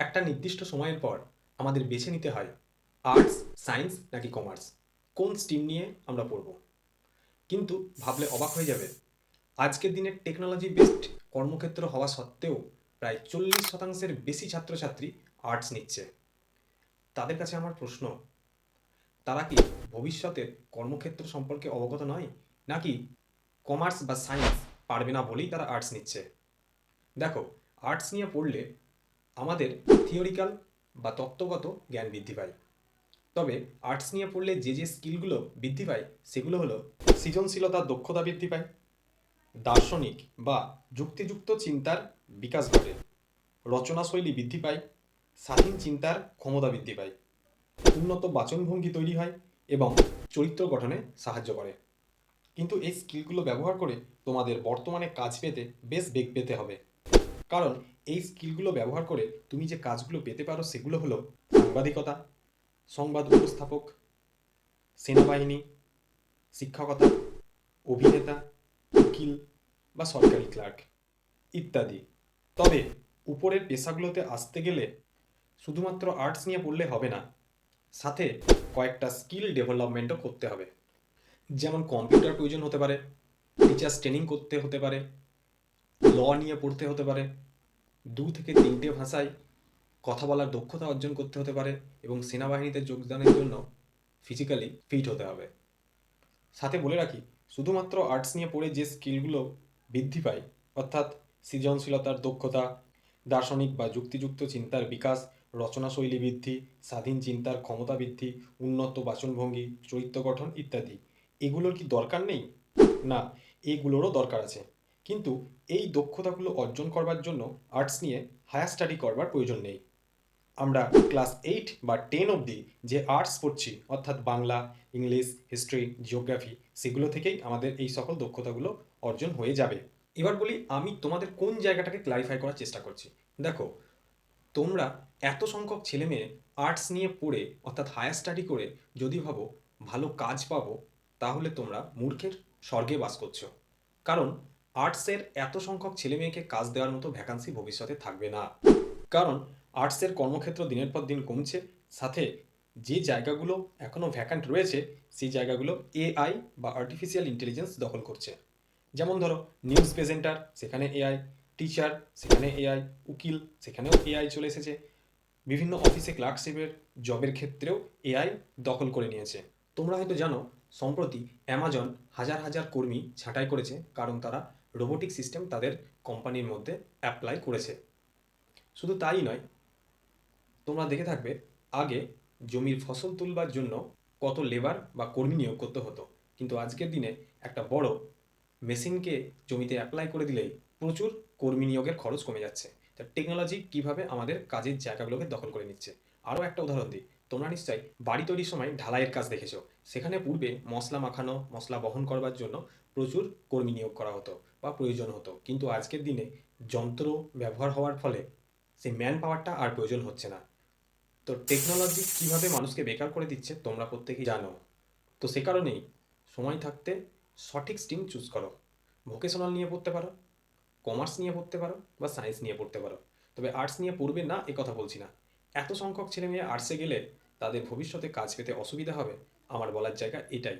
একটা নির্দিষ্ট সময়ের পর আমাদের বেছে নিতে হয় আর্টস সায়েন্স নাকি কমার্স কোন স্ট্রিম নিয়ে আমরা পড়ব? কিন্তু ভাবলে অবাক হয়ে যাবে, আজকের দিনে টেকনোলজি বেসড কর্মক্ষেত্র হওয়া সত্ত্বেও প্রায় চল্লিশ শতাংশের বেশি ছাত্রছাত্রী আর্টস নিচ্ছে। তাদের কাছে আমার প্রশ্ন, তারা কি ভবিষ্যতের কর্মক্ষেত্র সম্পর্কে অবগত নয়? নাকি কমার্স বা সায়েন্স পারবে না বলেই তারা আর্টস নিচ্ছে? দেখো আর্টস নিয়ে পড়লে আমাদের থিওরিক্যাল বা তত্ত্বগত জ্ঞান বৃদ্ধি পায়। তবে আর্টস নিয়ে পড়লে যে যে স্কিলগুলো বৃদ্ধি পায়, সেগুলো হলো সৃজনশীলতার দক্ষতা বৃদ্ধি পায়, দার্শনিক বা যুক্তিযুক্ত চিন্তার বিকাশ ঘটে রচনাশৈলী বৃদ্ধি পায়, স্বাধীন চিন্তার ক্ষমতা বৃদ্ধি পায়, উন্নত বাচনভঙ্গি তৈরি হয় এবং চরিত্র গঠনে সাহায্য করে। কিন্তু এই স্কিলগুলো ব্যবহার করে তোমাদের বর্তমানে কাজ পেতে বেশ বেগ পেতে হবে। কারণ এই স্কিলগুলো ব্যবহার করে তুমি যে কাজগুলো পেতে পারো সেগুলো হলো সাংবাদিকতা, সংবাদ উপস্থাপক, সেনাবাহিনী, শিক্ষকতা, অভিনেতা, উকিল বা সরকারি ক্লার্ক ইত্যাদি। তবে উপরের পেশাগুলোতে আসতে গেলে শুধুমাত্র আর্টস নিয়ে পড়লে হবে না, সাথে কয়েকটা স্কিল ডেভেলপমেন্টও করতে হবে। যেমন কম্পিউটার প্রয়োজন হতে পারে, টিচার্স ট্রেনিং করতে হতে পারে ল নিয়ে পড়তে হতে পারে, দু থেকে তিনটে ভাষায় কথা বলার দক্ষতা অর্জন করতে হতে পারে এবং সেনাবাহিনীতে যোগদানের জন্য ফিজিক্যালি ফিট হতে হবে। সাথে বলে রাখি, শুধুমাত্র আর্টস নিয়ে পড়ে যে স্কিলগুলো বৃদ্ধি পায়, অর্থাৎ সৃজনশীলতার দক্ষতা, দার্শনিক বা যুক্তিযুক্ত চিন্তার বিকাশ রচনাশৈলী বৃদ্ধি, স্বাধীন চিন্তার ক্ষমতা বৃদ্ধি, উন্নত বাচনভঙ্গি, চরিত্র গঠন ইত্যাদি, এগুলোর কি দরকার নেই? না, এগুলোরও দরকার আছে। কিন্তু এই দক্ষতাগুলো অর্জন করবার জন্য আর্টস নিয়ে হায়ার স্টাডি করবার প্রয়োজন নেই। আমরা ক্লাস এইট বা টেন অবধি যে আর্টস পড়ছি, অর্থাৎ বাংলা, ইংলিশ হিস্ট্রি জিওগ্রাফি সেগুলো থেকেই আমাদের এই সকল দক্ষতাগুলো অর্জন হয়ে যাবে। এবার বলি, আমি তোমাদের কোন জায়গাটাকে ক্লারিফাই করার চেষ্টা করছি? দেখো, তোমরা এত সংখ্যক ছেলে মেয়ে আর্টস নিয়ে পড়ে, অর্থাৎ হায়ার স্টাডি করে যদি ভাবো ভালো কাজ পাবো, তাহলে তোমরা মূর্খের স্বর্গে বাস করছ। কারণ আর্টসের এত সংখ্যক ছেলে মেয়েকে কাজ দেওয়ার মতো ভ্যাকান্সি ভবিষ্যতে থাকবে না। কারণ আর্টসের কর্মক্ষেত্র দিনের পর দিন কমছে, সাথে যে জায়গাগুলো এখনও ভ্যাকান্ট রয়েছে, সেই জায়গাগুলো এআই বা আর্টিফিশিয়াল ইন্টেলিজেন্স দখল করছে। যেমন ধরো নিউজ প্রেজেন্টার সেখানে এআই টিচার সেখানে এআই উকিল, সেখানেও এআই চলে এসেছে। বিভিন্ন অফিসে ক্লার্কশিপের জবের ক্ষেত্রেও এআই দখল করে নিয়েছে। তোমরা হয়তো জানো, সম্প্রতি অ্যামাজন হাজার হাজার কর্মী ছাঁটাই করেছে, কারণ তারা রোবোটিক সিস্টেম তাদের কোম্পানির মধ্যে অ্যাপ্লাই করেছে। শুধু তাই নয়, তোমরা দেখে থাকবে আগে জমির ফসল তুলবার জন্য কত লেবার বা কর্মী নিয়োগ করতে হতো। কিন্তু আজকের দিনে একটা বড় মেশিনকে জমিতে অ্যাপ্লাই করে দিলেই প্রচুর কর্মী নিয়োগের খরচ কমে যাচ্ছে। তা টেকনোলজি কীভাবে আমাদের কাজের জায়গাগুলোকে দখল করে নিচ্ছে? আরও একটা উদাহরণ দিই। তোমরা নিশ্চয়ই বাড়ি তৈরির সময় ঢালাইয়ের কাজ দেখেছ। সেখানে পূর্বে মশলা মাখানো, মশলা বহন করবার জন্য প্রচুর কর্মী নিয়োগ করা হতো বা প্রয়োজন হতো। কিন্তু আজকের দিনে যন্ত্র ব্যবহার হওয়ার ফলে সেই ম্যান পাওয়ারটা আর প্রয়োজন হচ্ছে না। তো টেকনোলজি কীভাবে মানুষকে বেকার করে দিচ্ছে তোমরা প্রত্যেকেই জানো। তো সে কারণেই সময় থাকতে সঠিক স্ট্রিম চুজ করো। ভোকেশনাল নিয়ে পড়তে পারো কমার্স নিয়ে পড়তে পারো বা সায়েন্স নিয়ে পড়তে পারো। তবে আর্টস নিয়ে পড়বে না, এ কথা বলছি না। এত সংখ্যক ছেলে মেয়ে আর্টসে গেলে তাদের ভবিষ্যতে কাজ পেতে অসুবিধা হবে। আমার বলার জায়গা এটাই।